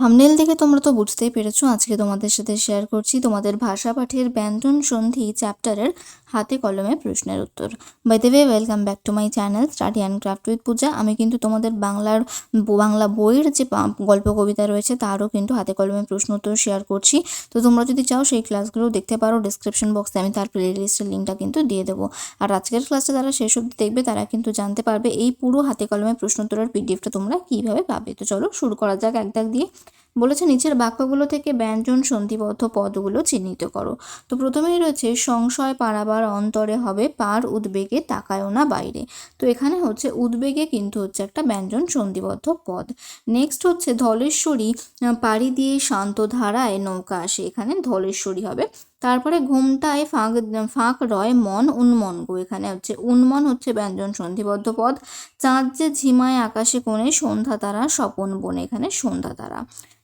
Thumbnail দেখে তোমরা তো বুঝতেই পেরেছ, আজকে তোমাদের সাথে শেয়ার করছি তোমাদের ভাষা পাঠের ব্যঞ্জন সন্ধি চ্যাপ্টারের হাতে কলমে প্রশ্নের উত্তর। By way welcome back to my channel study and craft with Puja আমি কিন্তু তোমাদের বাংলার বাংলা বইয়ের যে গল্প কবিতা রয়েছে, তারও কিন্তু হাতে কলমে প্রশ্ন উত্তর শেয়ার করছি। তো তোমরা যদি চাও, সেই ক্লাসগুলো দেখতে পারো ডিসক্রিপশন বক্সে আমি তার প্লে লিস্টের লিঙ্কটা কিন্তু দিয়ে দেবো। আর আজকের ক্লাসটা যারা শেষ অবধি দেখবে, তারা কিন্তু জানতে পারবে এই পুরো হাতে কলমে প্রশ্ন উত্তরের পিডিএফটা তোমরা কীভাবে পাবে। তো চলো শুরু করা যাক এক দাগ দিয়ে। বলেছে, নিচের বাক্যগুলো থেকে ব্যঞ্জন, সন্ধিবদ্ধ পদগুলো চিহ্নিত করো। তো প্রথমেই রয়েছে, সংশয় পারাবার অন্তরে হবে পার উদ্বেগে তাকায়ও না বাইরে। তো এখানে হচ্ছে উদ্বেগে কিন্তু হচ্ছে একটা ব্যঞ্জন সন্ধিবদ্ধ পদ। নেক্সট হচ্ছে ধলেশ্বরী পাড়ি দিয়ে শান্ত ধারায় নৌকা আসে। এখানে ধলেশ্বরী হবে। তারপরে ঘুমটায় ফাঁক ফাঁক রয় মন উন্মন গো। এখানে হচ্ছে উন্মন হচ্ছে ব্যঞ্জন সন্ধিবদ্ধ পদ। চাঁদ যে ঝিমায় আকাশে কোণে সন্ধ্যা তারা স্বপন বনে। এখানে সন্ধ্যা তারা।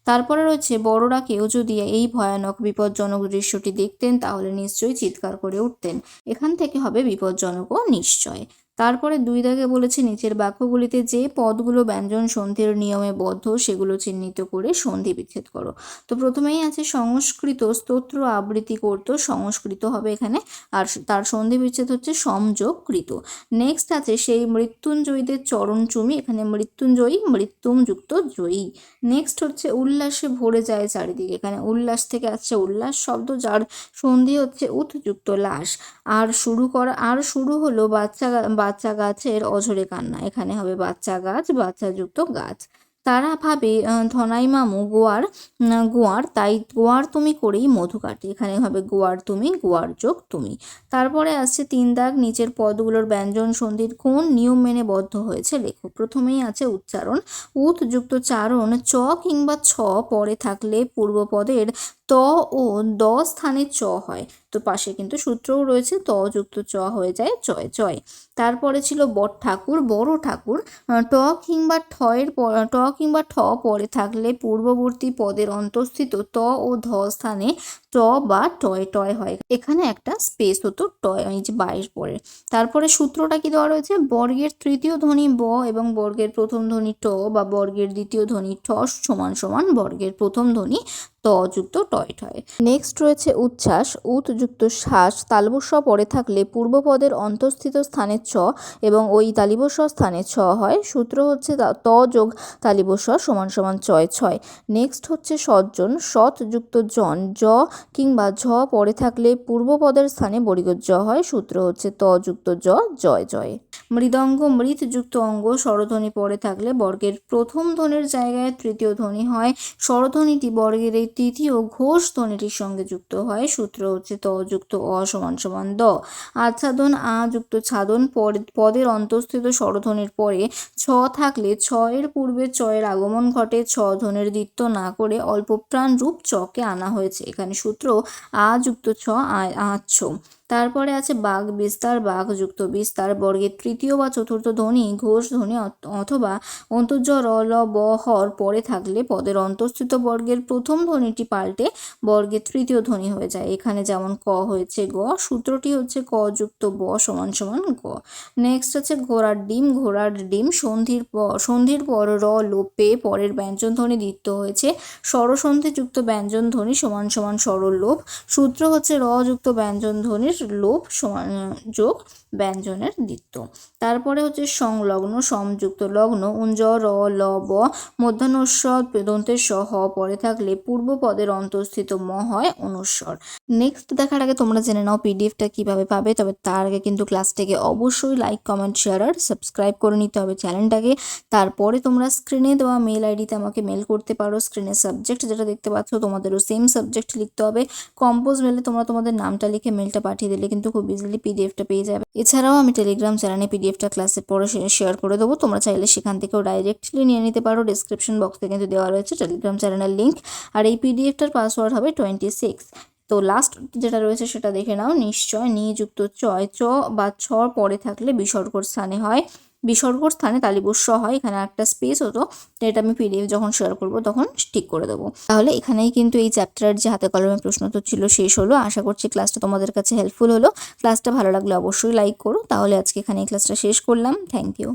তারপরে রয়েছে, বড়রা কেউ যদি এই ভয়ানক বিপজ্জনক দৃশ্যটি দেখতেন, তাহলে নিশ্চয়ই চিৎকার করে উঠতেন। এখান থেকে হবে বিপজ্জনক ও নিশ্চয়। তারপরে দুই দাগে বলেছে, নিচের বাক্যগুলিতে যে পদগুলো ব্যঞ্জন সন্ধির নিয়মে বদ্ধ, সেগুলো চিহ্নিত করে সন্ধি বিচ্ছেদ করো। তো প্রথমেই আছে, সংস্কৃত স্তোত্র আবৃত্তি করতো, সংস্কৃত হবে এখানে, আর তার সন্ধি বিচ্ছেদ হচ্ছে সমযোগকৃত। নেক্সট আছে, সেই মৃত্যুঞ্জয়ীদের চরণ চুমি, এখানে মৃত্যুঞ্জয়ী, মৃত্যুম যুক্ত জয়ী। নেক্সট হচ্ছে, উল্লাসে ভরে যায় চারিদিকে। এখানে উল্লাস থেকে আসছে, উল্লাস শব্দ যার সন্ধি হচ্ছে উৎযুক্ত লাশ। আর শুরু করা, আর শুরু হলো বাচ্চা বাচ্চা গাছের অঝরে কান্না। এখানে হবে বাচ্চা গাছ, বাচ্চাযুক্ত গাছ। তারা ভাবে ধনাই মামু গোয়ার গোয়ার, তাই গোয়ার তুমি করেই মধু কাটে। এখানে হবে গোয়ার তুমি, গোয়ার যোগ তুমি। তারপরে আসছে তিন দাগ, নিচের পদগুলোর ব্যঞ্জন, সন্ধির কোন নিয়ম মেনে বদ্ধ হয়েছে লেখো প্রথমেই আছে উচ্চারণ। উৎ যুক্ত চারণ, চ কিংবা ছ পরে থাকলে পূর্বপদের ত ও দ স্থানে চ হয়। তো পাশে কিন্তু সূত্রও রয়েছে, ত যুক্ত চ হয়ে যায়, চয় চয়। তারপরে ছিল বট ঠাকুর, বড় ঠাকুর। ট কিংবা ঠয়ের ট কিংবা ঠ পরে থাকলে পূর্ববর্তী পদের অন্তঃস্থিত ত ও ধ স্থানে ট বা টয় টয় হয়। এখানে একটা স্পেস হতো টয় যে বাইশ পরে। তারপরে সূত্রটা কি দেওয়া রয়েছে? বর্গের তৃতীয় ধ্বনি ব এবং বর্গের প্রথম ধ্বনি ট বা বর্গের দ্বিতীয় ধ্বনি ঠ সমান সমান বর্গের প্রথম ধ্বনি ত যুক্ত টয় টয় নেক্সট রয়েছে উচ্ছ্বাস। উত যুক্ত শ্বাস তালবস্য পরে থাকলে পূর্বপদের অন্তঃস্থিত স্থানে ছ এবং ওই তালিবস্য স্থানে ছ হয়। সূত্র হচ্ছে তা- যোগ তালিবস্য সমান সমান ছয় ছয়। নেক্সট হচ্ছে সজ্জন। সৎ যুক্ত জন, জ কিংবা ঝ পরে থাকলে পূর্বপদের স্থানে বর্গীয় জ হয়। সূত্র হচ্ছে ত যুক্ত জ, জয় জয়। মৃদঙ্গ মৃত যুক্ত অঙ্গ স্বরধ্বনি পরে থাকলে বর্গের প্রথম ধ্বনির জায়গায় তৃতীয় ধ্বনি হয়। স্বরধ্বনিটি বর্গের এই তৃতীয় ঘোষ ধ্বনিটির সঙ্গে যুক্ত হয়। সূত্র হচ্ছে ত যুক্ত অ সমান সমান দ। আচ্ছাদন, আ যুক্ত ছাদন পদের অন্তঃস্থিত স্বরধ্বনির পরে ছ থাকলে ছ এর পূর্বে এর আগমন ঘটে। ছ ধ্বনির দ্বিত্ব না করে অল্প প্রাণ রূপ চকে আনা হয়েছে। এখানে সূত্র আ যুক্ত ছ আচ্ছ। তারপরে আছে বাঘ, বিস্তার বাঘ যুক্ত বিস্তার বর্গের তৃতীয় বা চতুর্থ ধ্বনি, ঘোষ ধ্বনি অথ- অথবা অন্তর্জ র ল, ব হর পরে থাকলে পদের অন্তঃস্থিত বর্গের প্রথম ধ্বনিটি পাল্টে বর্গের তৃতীয় ধ্বনি হয়ে যায়। এখানে যেমন ক হয়েছে গ, সূত্রটি হচ্ছে ক যুক্ত ব সমান সমান গ। নেক্সট আছে ঘোড়ার ডিম ঘোড়ার ডিম সন্ধির পর সন্ধির পর র, লোপে পরের ব্যঞ্জন ধ্বনি দ্বিত্ব হয়েছে স্বরসন্ধি যুক্ত ব্যঞ্জন ধ্বনি সমান সমান সরল লোপ সূত্র হচ্ছে র যুক্ত ব্যঞ্জন ধ্বনির লোপ যোগ ব্যঞ্জনের দ্বিত্ব তারপরে হচ্ছে সংলগ্ন, সংযুক্ত, লগ্ন, উঞ্জ, র, ল, ব, মধ্যাহ্নস্বর দন্তের স হ পরে থাকলে পূর্ব পদের অন্তঃস্থিত ম হয় অনুস্বর। নেক্সট দেখার আগে তোমরা জেনে নাও পিডিএফটা কীভাবে পাবে, তবে তার আগে কিন্তু ক্লাসটাকে অবশ্যই লাইক কমেন্ট শেয়ার আর সাবস্ক্রাইব করে নিতে হবে চ্যানেলটাকে। তারপরে তোমরা স্ক্রিনে দেওয়া মেল আইডিতে আমাকে মেল করতে পারো। স্ক্রিনের সাবজেক্ট যেটা দেখতে পাচ্ছ, তোমাদেরও সেম সাবজেক্ট লিখতে হবে। কম্পোজ মেলে তোমরা তোমাদের নামটা লিখে মেলটা পাঠিয়ে দিলে কিন্তু খুব ইজিলি পিডিএফটা পেয়ে যাবে। এছাড়াও আমি টেলিগ্রাম চ্যানেলে পিডিএফটা ক্লাসের পরে শেয়ার করে দেবো। তোমরা চাইলে সেখান থেকেও ডাইরেক্টলি নিয়ে নিতে পারো। ডিসক্রিপশন বক্সে কিন্তু দেওয়া রয়েছে টেলিগ্রাম চ্যানেলের লিঙ্ক আর এই পিডিএফটার পাসওয়ার্ড হবে টোয়েন্টি সিক্স তো লাস্ট যেটা রয়েছে সেটা দেখে নাও। নিশ্চয় নিযুক্ত চয় চ বা ছ পরে থাকলে বিসর্গর স্থানে হয়। বিসর্গর স্থানে তালিবস্য হয়, এখানে একটা স্পেস হতো এটা আমি পিডিএফ যখন শেয়ার করব তখন ঠিক করে দেবো। তাহলে এখানেই কিন্তু এই চ্যাপ্টার যে হাতে কলমে প্রশ্ন তো ছিল শেষ হলো। আশা করছি ক্লাসটা তোমাদের কাছে হেল্পফুল হলো। ক্লাসটা ভালো লাগলে অবশ্যই লাইক করো। তাহলে আজকে এখানে এই ক্লাসটা শেষ করলাম। Thank you